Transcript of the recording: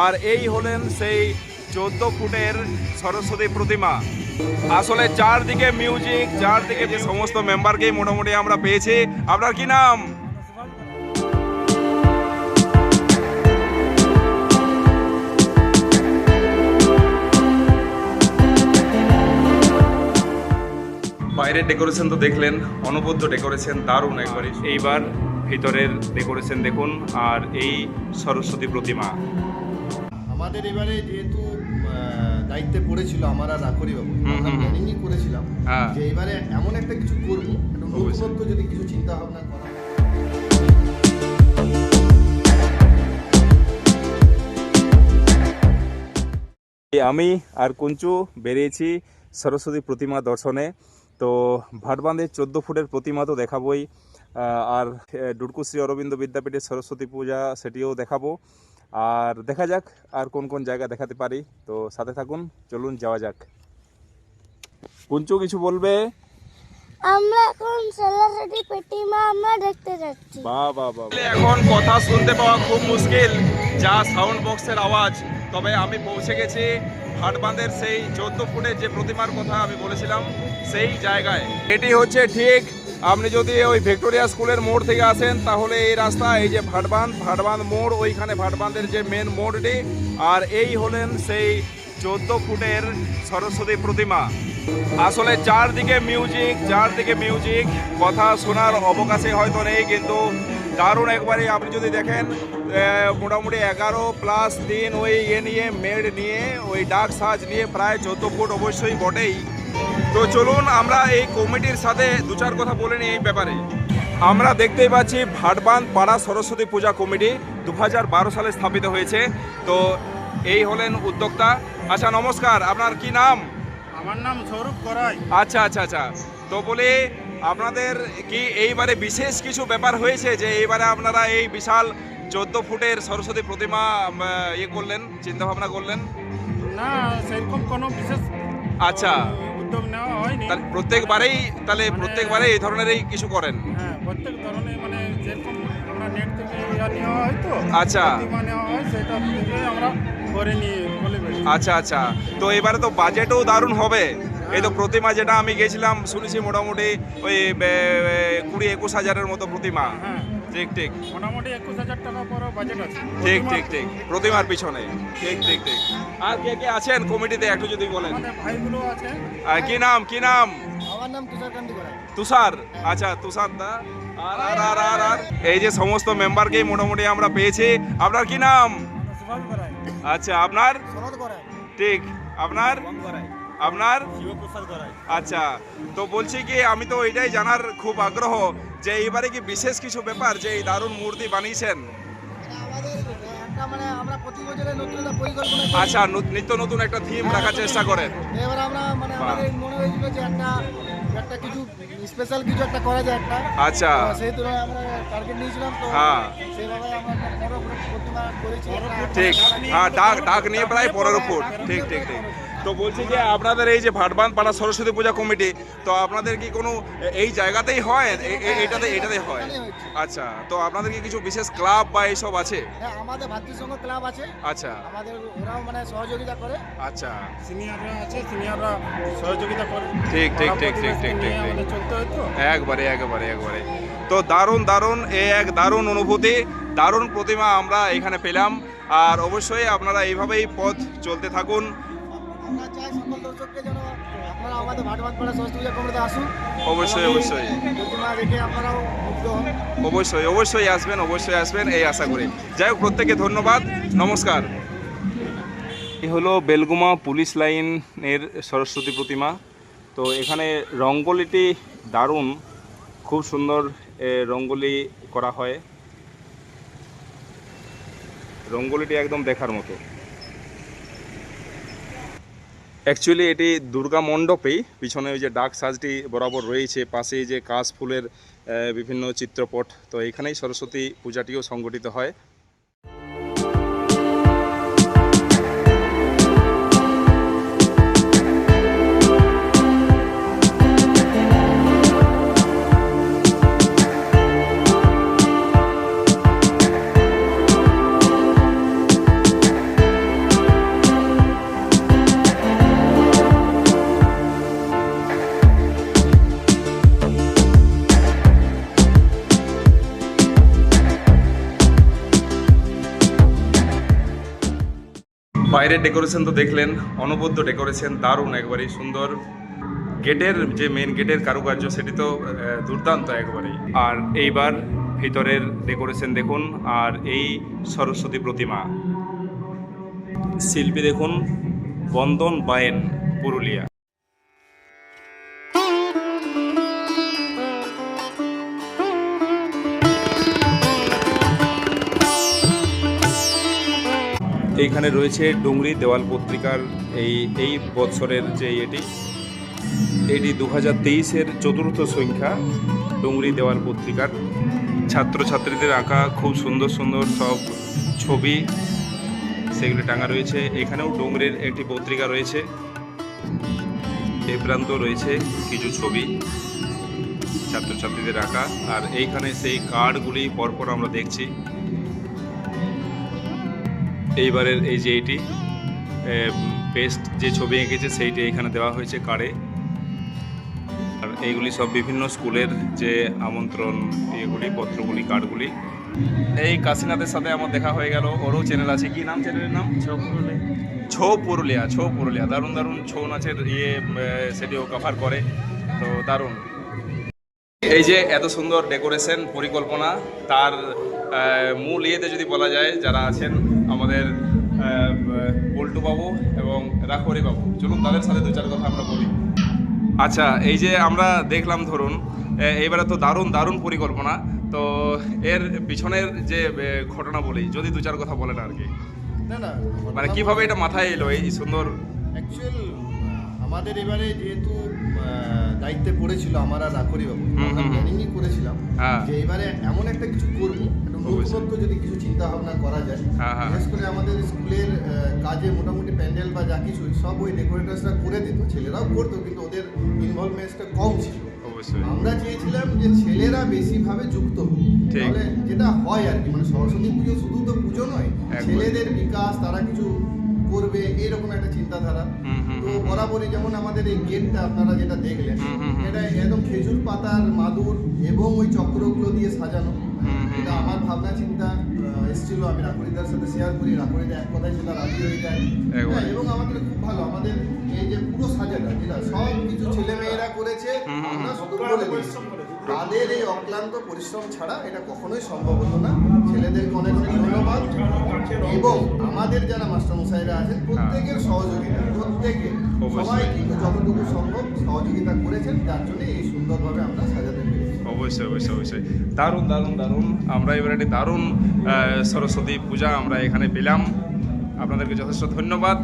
আর এই হলেন সেই চোদ্দ ফুটের সরস্বতী প্রতিমা। আসলে চারদিকে মিউজিক চারদিকে যে সমস্ত মেম্বারকেই মোটামুটি আমরা পেয়েছি। আপনার কি নাম? বাইরের ডেকোরেশন তো দেখলেন অনবদ্য ডেকোরেশন দারুণ একবারে। এইবার ভিতরের ডেকোরেশন দেখুন আর এই সরস্বতী প্রতিমা। আমাদের এবারে যেহেতু দায়িত্বে পড়েছিল আমার আর রাখরি বাবু হুম, আমরা। প্ল্যানিংই করেছিলাম হ্যাঁ। যে এবারে এমন একটা কিছু করব একটা নতুনত্ব যদি কিছু চিন্তা ভাবনা করা আমি আর কুঞ্চু বেরিয়েছি সরস্বতী প্রতিমা দর্শনে তো ভাটবাঁধের চোদ্দ ফুটের প্রতিমা তো দেখাবোই আহ, আর আহ, ডুডকু শ্রী অরবিন্দ বিদ্যাপীঠের সরস্বতী পূজা সেটিও দেখাবো আর দেখা যাক আর কোন কোন জায়গা দেখাতে পারি। তো সাথে থাকুন চলুন যাওয়া যাক। কুঞ্চু কিছু বলবে? আমরা এখন সরস্বতী প্রতিমা আমরা দেখতে যাচ্ছি। বাহ বাহ বাহ এখন কথা শুনতে পাওয়া খুব মুশকিল যা সাউন্ড বক্সের আওয়াজ। তবে আমি পৌঁছে গেছি হাটবাঁধের সেই চোদ্দ ফুটের যে প্রতিমার কথা আমি বলেছিলাম সেই জায়গায়। এটি হচ্ছে ঠিক আপনি যদি ওই ভিক্টোরিয়া স্কুলের মোড় থেকে আসেন, তাহলে এই রাস্তা, এই যে ভাটবাঁধ ভাটবাঁধ মোড়, ওইখানে ভাটবাঁধের যে মেন মোড়টি, আর এই হলেন সেই চোদ্দ ফুটের সরস্বতী প্রতিমা। আসলে চারদিকে মিউজিক চারদিকে মিউজিক কথা শোনার অবকাশে হয়তো নেই, কিন্তু দারুণ একবারে আপনি যদি দেখেন মোটামুটি এগারো প্লাস তিন ওই ইয়ে নিয়ে মেড নিয়ে, ওই ডাক সাজ নিয়ে প্রায় চোদ্দ ফুট অবশ্যই বটেই। তো চলুন আমরা এই কমিটির সাথে দু চার কথা বলে নিই এই ব্যাপারে। আমরা দেখতেই পাচ্ছি ভাটবান পাড়া সরস্বতী পূজা কমিটি দু হাজার বারো সালে স্থাপিত হয়েছে। তো এই হলেন উদ্যোক্তা। আচ্ছা নমস্কার। আপনার কি নাম? আমার নাম স্বরূপ করাই। আচ্ছা আচ্ছা আচ্ছা। তো বলি আপনাদের কি এইবারে বিশেষ কিছু ব্যাপার হয়েছে যে এইবারে আপনারা এই বিশাল চোদ্দ ফুটের সরস্বতী প্রতিমা ইয়ে করলেন চিন্তা ভাবনা করলেন? না সেরকম কোনো বিশেষ আচ্ছা। উদ্যোগ নেওয়া হয়নি। তাহলে প্রত্যেকবারেই তাহলে প্রত্যেকবারে এই ধরনেরই কিছু করেন? হ্যাঁ প্রত্যেক ধরনের মানে যেরকম আমরা নেট থেকে ইয়া নেওয়া হয় তো আচ্ছা। নেওয়া হয় সেটা থেকে আমরা করে নিয়ে বলে আচ্ছা আচ্ছা। তো এবারে তো বাজেটও দারুণ হবে। এই তো প্রতিমা যেটা আমি গেছিলাম শুনেছি মোটামুটি ওই কুড়ি একুশ হাজারের মতো প্রতিমা। হ্যাঁ। ঠিক ঠিক। মোটামুটি একুশ হাজার টাকা পর বাজেট আছে। ঠিক ঠিক ঠিক। প্রতিমার পিছনে। ঠিক ঠিক ঠিক। আর কে কে আছেন কমিটিতে একটু যদি বলেন? ভাইগুলো আছে। আর কি নাম কি নাম? আমার নাম তুষার কান্তি তুষার? আচ্ছা তুষার দা। আর আর আর আর আর। এই যে সমস্ত মেম্বারকেই মোটামুটি আমরা পেয়েছি। আপনার কি নাম? আচ্ছা আপনার? ঠিক আপনার? আপনার? আচ্ছা তো বলছি কি আমি তো এটাই জানার খুব আগ্রহ যে এইবারে কি বিশেষ কিছু ব্যাপার যে এই দারুণ মূর্তি বানিয়েছেন। আচ্ছা নিত্য নতুন একটা থিম রাখার চেষ্টা করেন। এবার আমরা মানে আমাদের মনে হয়েছিল যে একটা একটা কিছু স্পেশাল কিছু একটা করা যায় একটা। আচ্ছা। সেই তুলনায় আমরা টার্গেট নিয়েছিলাম তো হ্যাঁ। সেইভাবে আমরা একটা বড় প্রতিমা করেছি। ঠিক। হ্যাঁ ডাক ডাক নিয়ে প্রায় পনেরো ফুট ঠিক ঠিক ঠিক। তো বলছি যে আপনাদের এই যে ভাটবান পাড়া সরস্বতী পূজা কমিটি তো আপনাদের কি কোনো এই জায়গাতেই হয়? এটাতে এটাতে হয়? আচ্ছা তো আপনাদের কি কিছু বিশেষ ক্লাব বা এইসব আছে? হ্যাঁ আমাদের ভাতৃসংঘ ক্লাব আছে। আচ্ছা। আমাদের ওরাও মানে সহযোগিতা করে। আচ্ছা। সিনিয়ররা আছে সিনিয়ররা সহযোগিতা করে। ঠিক, ঠিক, ঠিক, ঠিক, ঠিক, ঠিক, চলতে হয় তো। একবারে একবারে একবারে। তো দারুণ দারুণ এ এক দারুণ অনুভূতি দারুণ প্রতিমা আমরা এখানে পেলাম। আর অবশ্যই আপনারা এইভাবেই পথ চলতে থাকুন। আমরা চাই সকল দর্শককে যেন আপনারা আমাদের ভাটবাদ সরস্বতী পূজা কমিটিতে আসুন। অবশ্যই অবশ্যই। প্রতিমা দেখে আপনারাও মুগ্ধ হন। অবশ্যই অবশ্যই আসবেন অবশ্যই আসবেন এই আশা করি। যাই হোক প্রত্যেকে ধন্যবাদ। নমস্কার। এই হলো বেলগুমা পুলিশ লাইনের সরস্বতী প্রতিমা। তো এখানে রঙ্গোলিটি দারুণ। খুব সুন্দর এ, রঙ্গোলি করা হয়। রঙ্গোলিটি একদম দেখার মতো। অ্যাকচুয়ালি এটি দুর্গা মণ্ডপেই পিছনে ওই যে ডাক সাজটি বরাবর রয়েছে পাশেই যে কাশ ফুলের বিভিন্ন চিত্রপট। তো এখানেই সরস্বতী পূজাটিও সংগঠিত হয়। বাইরের ডেকোরেশন তো দেখলেন, অনবদ্য ডেকোরেশন দারুণ, একবারেই সুন্দর। গেটের যে মেন গেটের কারুকার্য, সেটি তো দুর্দান্ত একবারেই। আর এইবার ভিতরের ডেকোরেশন দেখুন, আর এই সরস্বতী প্রতিমা। শিল্পী দেখুন, বন্দন বায়েন, পুরুলিয়া। এইখানে রয়েছে ডুংরি দেওয়াল পত্রিকার এই এই বৎসরের যে এটি এটি দু হাজার তেইশের চতুর্থ সংখ্যা ডুংরি দেওয়াল পত্রিকার। ছাত্রছাত্রীদের আঁকা খুব সুন্দর সুন্দর সব ছবি সেগুলি টাঙা রয়েছে। এখানেও ডুংরির একটি পত্রিকা রয়েছে। এই প্রান্ত রয়েছে কিছু ছবি ছাত্রছাত্রীদের আঁকা। আর এইখানে সেই কার্ডগুলি পরপর আমরা দেখছি। এইবারের এই যে এটি পেস্ট যে ছবি এঁকেছে সেইটি এখানে দেওয়া হয়েছে কার্ডে আর এইগুলি সব বিভিন্ন স্কুলের যে আমন্ত্রণ ইয়েগুলি পত্রগুলি কার্ডগুলি। এই কাশীনাথের সাথে আমার দেখা হয়ে গেল। ওরও চ্যানেল আছে। কি নাম চ্যানেলের নাম? ছৌ পুরুলিয়া। ছৌ পুরুলিয়া দারুণ দারুণ ছৌ নাচের ইয়ে সেটিও কভার করে। তো দারুণ। এই যে এত সুন্দর ডেকোরেশন পরিকল্পনা তার মূল ইয়েতে যদি বলা যায় যারা আছেন আমাদের বাবু এবং রাখরি বাবু চলুন তাদের সাথে দু চার কথা আমরা বলি আচ্ছা এই যে আমরা দেখলাম ধরুন এইবারে তো দারুণ দারুণ পরিকল্পনা তো এর পিছনের যে ঘটনা বলি যদি দু চার কথা বলেন আর কি না না মানে কীভাবে এটা মাথায় এলো এই সুন্দর অ্যাকচুয়াল আমাদের এবারে যেহেতু দায়িত্বে পড়েছিল আমার আর রাখরি বাবু। প্ল্যানিংই করেছিলাম হ্যাঁ। যে এবারে এমন একটা কিছু করব। নতুনত্ব যদি কিছু চিন্তা ভাবনা করা যায় হ্যাঁ, হ্যাঁ। বিশেষ করে আমাদের স্কুলের কাজে মোটামুটি প্যান্ডেল বা যা কিছু সব ওই ডেকোরেটার্সরা করে দিত ছেলেরাও করতো কিন্তু ওদের ইনভলভমেন্টটা কম ছিল। আমরা চেয়েছিলাম যে ছেলেরা বেশিভাবে যুক্ত হোক। তাহলে যেটা হয় আর কি মানে সরস্বতী পুজো শুধু তো পুজো নয় ছেলেদের বিকাশ তারা কিছু করবে এরকম একটা চিন্তাধারা। তো বরাবরই যেমন আমাদের এই গেটটা আপনারা যেটা দেখলেন। এটা একদম খেজুর পাতার মাদুর এবং ওই চক্রগুলো দিয়ে সাজানো। এটা আমার ভাবনা চিন্তা এসেছিল আমি রাকুরিদার সাথে শেয়ার করি রাকুরিদা এক কথায় সেটা রাজি হয়ে যায়। হ্যাঁ, এবং আমাদের খুব ভালো আমাদের এই যে পুরো সাজাটা যেটা সব কিছু ছেলে মেয়েরা করেছে হুম, হুম, আমরা শুধু বলে তাদের এই অক্লান্ত পরিশ্রম ছাড়া এটা কখনোই সম্ভব হতো না। ছেলেদেরকে অনেক অনেক ধন্যবাদ। এবং আমাদের যারা মাস্টারমশাইরা আছেন প্রত্যেকের সহযোগিতা প্রত্যেকে সবাই কিন্তু যতটুকু সম্ভব সহযোগিতা করেছেন যার জন্য এই সুন্দরভাবে আমরা সাজাতে অবশ্যই অবশ্যই অবশ্যই। দারুণ দারুণ দারুণ। আমরা এবার একটি দারুণ সরস্বতী পূজা আমরা এখানে পেলাম। আপনাদেরকে যথেষ্ট ধন্যবাদ।